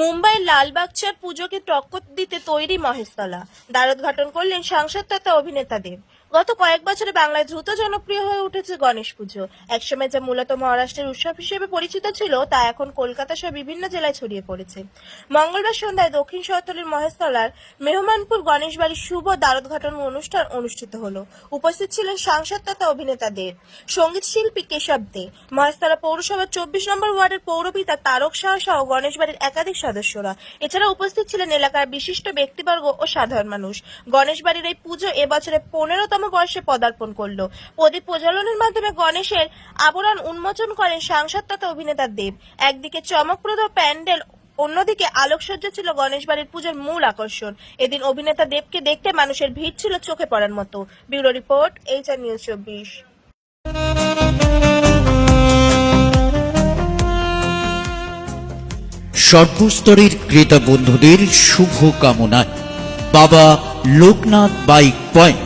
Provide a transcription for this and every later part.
মুম্বাইয়ের লালবাগচার পুজোকে টক্কর দিতে তৈরি মহেশতলা। দ্বারোদ্ঘাটন করলেন সাংসদ তথা অভিনেতা দেব গত কয়েক বছরে বাংলায় দ্রুত জনপ্রিয় হয়ে উঠেছে গণেশ পুজো। একসময় যা মূলত মহারাষ্ট্রের উৎসব হিসেবে পরিচিত ছিল, তা এখন কলকাতা সহ বিভিন্ন জেলায় ছড়িয়ে পড়েছে। মঙ্গলবার সন্ধ্যায় দক্ষিণ শহরতলির মহেশতলার মেহমানপুর গণেশ বাড়ির শুভ দ্বারোদ্ঘাটন অনুষ্ঠান অনুষ্ঠিত হলো। উপস্থিত ছিলেন সাংসদ তথা অভিনেতা দেব সংগীত শিল্পী কেশব দে, মহেশতলা পৌরসভার চব্বিশ নম্বর ওয়ার্ডের পৌরপিতা তারক শাহ সহ গণেশ বাড়ির একাধিক সদস্যরা। এছাড়া উপস্থিত ছিলেন এলাকার বিশিষ্ট ব্যক্তিবর্গ ও সাধারণ মানুষ। গণেশ বাড়ির এই পুজো এবছরে পনেরোতম বর্ষে পদার্পণ করল। প্রদীপ প্রজ্বলনের মাধ্যমে গণেশের আবরণ উন্মোচন করেন সাংসদ তথা অভিনেতা দেব। একদিকে চমকপ্রদ প্যান্ডেল, অন্যদিকে আলোকসজ্জা ছিল গণেশ বাড়ির পুজোর মূল আকর্ষণ। এদিন অভিনেতা দেবকে দেখতে মানুষের ভিড় ছিল চোখে পড়ার মতো। ব্যুরো রিপোর্ট, এইচআর নিউজ চব্বিশ। সর্বস্তরের ক্রেতা বন্ধুদের শুভ কামনায় বাবা লোকনাথ বাইক পয়েন্ট।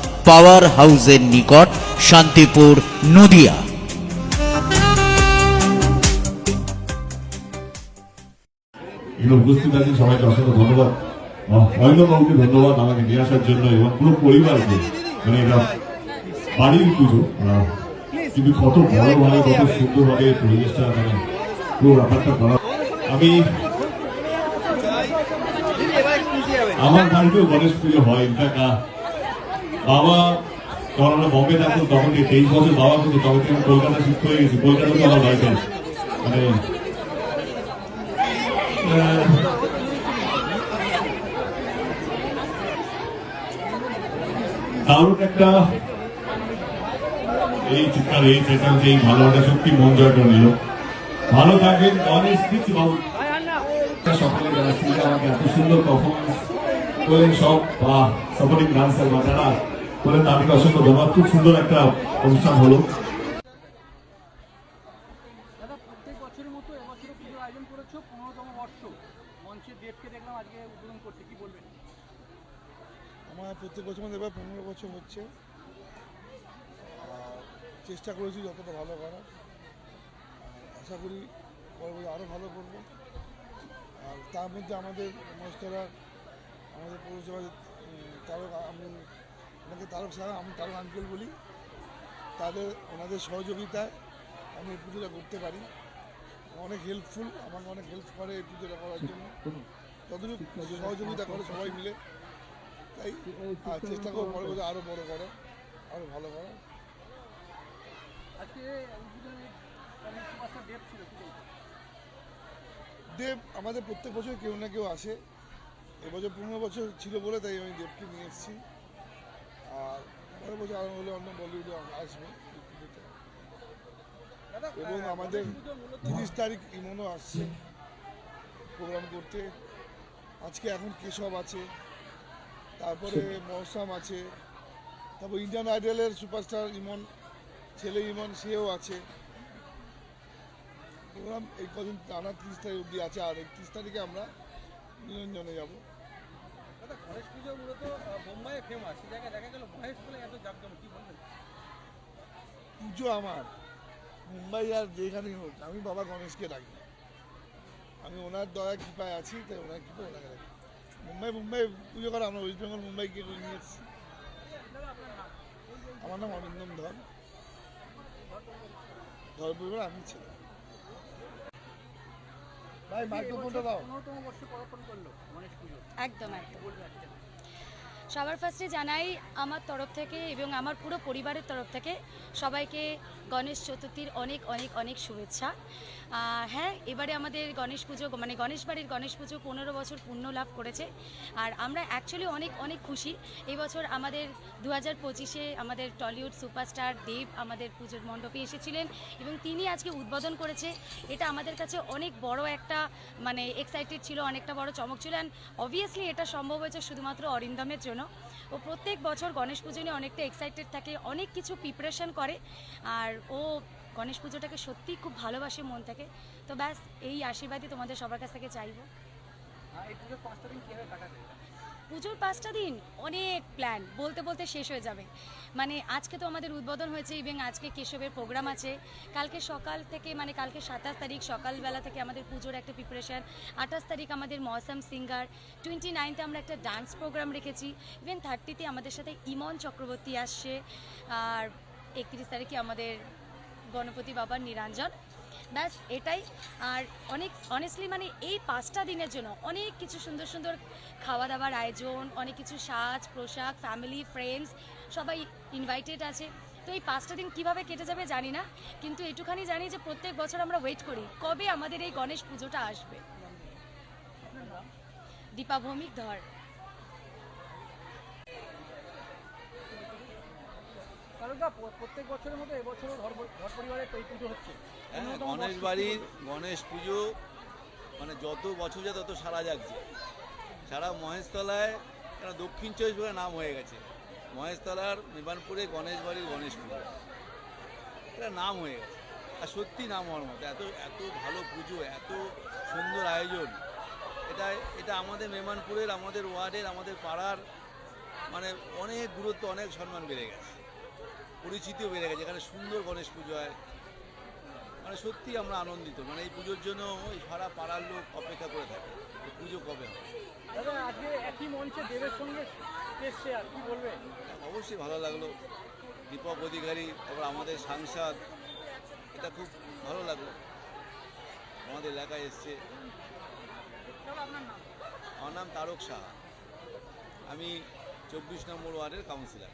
পাওয়ার হাউসের নিকট শান্তিপুর, নদিয়া। উপস্থিত আছেন সবাইকে অসংখ্য ধন্যবাদ। ধন্যবাদ আমাকে নিয়ে আসার জন্য এবং পুরো পরিবারকে। মানে এটা বাড়ির পুজো। কিন্তু কত বড় ভাবে, কত সুন্দর ভাবে পরিবেশটা মানে পুরো ব্যাপারটা করা। আমি আমার বাড়িতেও গণেশ পুজো হয়, ইনফ্যাক্ট বাবা আমরা বম্বে থাকতো তখন থেকে তেইশ বছর বাবা কিন্তু তখন থেকে আমি কলকাতা শিফট হয়ে গেছি। কলকাতাতে আমার বাড়িতে। মানে একটা এই এই চেঁচামেচি এই সত্যি মন ভালো কিছু এত সুন্দর সব, বা সাপোর্টিং ডান্সার যারা করলেন তাদেরকে অসংখ্য ধন্যবাদ। খুব সুন্দর একটা অনুষ্ঠান হলো। প্রত্যেক বছরের মতো এবছরও পুজোর আয়োজন করেছ পনেরোতম বর্ষ। মঞ্চে দেবকে দেখলাম আজকে উদ্বোধন করতে কি বলবেন? আমার প্রত্যেক বছর মধ্যে এবার পনেরো বছর হচ্ছে। আর চেষ্টা করেছি যতটা ভালো করার। আশা করি পরবর্তী আরও ভালো করব। আর তার মধ্যে আমাদের মস্তরা আমাদের পৌরসভার উম, আমি ওনাকে তারক সাহা আমি তারক আঙ্কেল বলি। তাদের ওনাদের সহযোগিতায় আমি এই পুজোটা করতে পারি। অনেক হেল্পফুল আমাকে অনেক হেল্প করে এই পুজোটা করার জন্য। যতটুকু সহযোগিতা করে সবাই মিলে। তাই আর চেষ্টা করব পরে বছর আরও বড় করো আরও ভালো করো বলবেন দেব আমাদের প্রত্যেক বছর কেউ না কেউ আসে। এবছর পনেরো বছর ছিল বলে তাই আমি দেবকে নিয়ে এসেছি। আর পরের বছর আরও হলে অন্য বলিউডে আসবে। এবং আমাদের তিরিশ তারিখ ইমনও আসছে। প্রোগ্রাম করতে। আজকে এখন কেশব আছে। তারপরে মৌসাম আছে। তারপর ইন্ডিয়ান আইডলের সুপারস্টার ইমন ছেলে ইমন সেও আছে। প্রোগ্রাম এই কদিন টানা তিরিশ তারিখ অবধি আছে। আর একত্রিশ তারিখে আমরা নিরঞ্জনে যাব। গণেশ পুজো মূলত বোম্বাইয়ে ফেমাস জায়গায় দেখা গেল মহেশ বলে এত কি বলবেন? পুজো আমার। মুম্বাই আর যেখানেই হোক, আমি বাবা গণেশকে ডাকি। আমি ওনার দয়া, কৃপায় আছি, তাই ওনার কৃপায় ওনাকে রাখি মুম্বাই মুম্বাই পুজো করা, আমরা ওয়েস্ট বেঙ্গল মুম্বাই গিয়ে নিয়ে এসেছি। আমার নাম অরিন্দম ধর। ধর পরিবার আমি ছিলাম। ভাই মাইক্রোফোনটা দাও। পদার্পণ করল একদম একদম। সবার ফার্স্টে জানাই আমার তরফ থেকে এবং আমার পুরো পরিবারের তরফ থেকে সবাইকে গণেশ চতুর্থীর অনেক অনেক অনেক শুভেচ্ছা। হ্যাঁ এবারে আমাদের গণেশ পুজো মানে গণেশ বাড়ির গণেশ পুজো পনেরো বছর পূর্ণ লাভ করেছে। আর আমরা অ্যাকচুয়ালি অনেক অনেক খুশি। এবছর আমাদের দু হাজার পঁচিশে আমাদের টলিউড সুপারস্টার দেব আমাদের পুজোর মণ্ডপে এসেছিলেন এবং তিনি আজকে উদ্বোধন করেছে। এটা আমাদের কাছে অনেক বড় একটা মানে এক্সাইটেড ছিল, অনেকটা বড় চমক ছিল। অ্যান্ড অবভিয়াসলি এটা সম্ভব হয়েছে শুধুমাত্র অরিন্দমের জন্য। ও প্রত্যেক বছর গণেশ পুজো নিয়ে অনেকটা এক্সাইটেড থাকে, অনেক কিছু প্রিপারেশন করে। আর ও গণেশ পুজোটাকে সত্যিই খুব ভালোবাসে, মন থেকে। তো ব্যাস, এই আশীর্বাদই তোমাদের সবার কাছ থেকে চাইব। পুজোর পাঁচটা দিন অনেক প্ল্যান বলতে বলতে শেষ হয়ে যাবে। মানে আজকে তো আমাদের উদ্বোধন হয়েছে এবং আজকে কেশবের প্রোগ্রাম আছে। কালকে সকাল থেকে মানে কালকে সাতাশ তারিখ সকালবেলা থেকে আমাদের পুজোর একটা প্রিপারেশান আঠাশ তারিখ আমাদের মৌসাম সিঙ্গার টোয়েন্টি নাইনতে আমরা একটা ডান্স প্রোগ্রাম রেখেছি। ইভেন থার্টিতে আমাদের সাথে ইমন চক্রবর্তী আসছে। আর একত্রিশ তারিখে আমাদের গণপতি বাবার নিরঞ্জন ব্যাস, এটাই। আর অনেক অনেস্টলি মানে এই পাঁচটা দিনের জন্য অনেক কিছু সুন্দর সুন্দর খাওয়া দাওয়ার আয়োজন, অনেক কিছু সাজ, পোশাক ফ্যামিলি ফ্রেন্ডস সবাই ইনভাইটেড আছে। তো এই পাঁচটা দিন কীভাবে কেটে যাবে জানি না, কিন্তু এটুখানি জানি যে প্রত্যেক বছর আমরা ওয়েট করি কবে আমাদের এই গণেশ পুজোটা আসবে। দীপা ভৌমিক ধর। কারণটা প্রত্যেক বছরের মতো এবছরও ঘর পরিবারের এই পুজো হচ্ছে। হ্যাঁ গণেশ বাড়ির গণেশ পুজো মানে যত বছর যায় তত সারা জাগছে সারা মহেশতলায় কেন দক্ষিণ চব্বিশ পরগনার নাম হয়ে গেছে। মহেশতলার নিবানপুরে গণেশ বাড়ির গণেশ পুজো। এটা নাম হয়ে গেছে। আর সত্যি নাম হওয়ার মতো। এত এত ভালো পুজো এত সুন্দর আয়োজন। এটা এটা আমাদের মেমানপুরের আমাদের ওয়ার্ডের আমাদের পাড়ার মানে অনেক গুরুত্ব অনেক সম্মান বেড়ে গেছে। পরিচিতিও বেড়ে গেছে এখানে সুন্দর গণেশ পুজো হয়। মানে সত্যি আমরা আনন্দিত। মানে এই পুজোর জন্য ওই সারা পাড়ার লোক অপেক্ষা করে থাকে পুজো কবে হবে। দাদা আজকে একই মঞ্চে দেবের সঙ্গে এসছে আর কি বলবে? অবশ্যই ভালো লাগল। দীপক অধিকারী তারপর আমাদের সাংসদ এটা খুব ভালো লাগল। আমাদের এলাকায় এসছে। আমার নাম তারক শাহ আমি চব্বিশ নম্বর ওয়ার্ডের কাউন্সিলর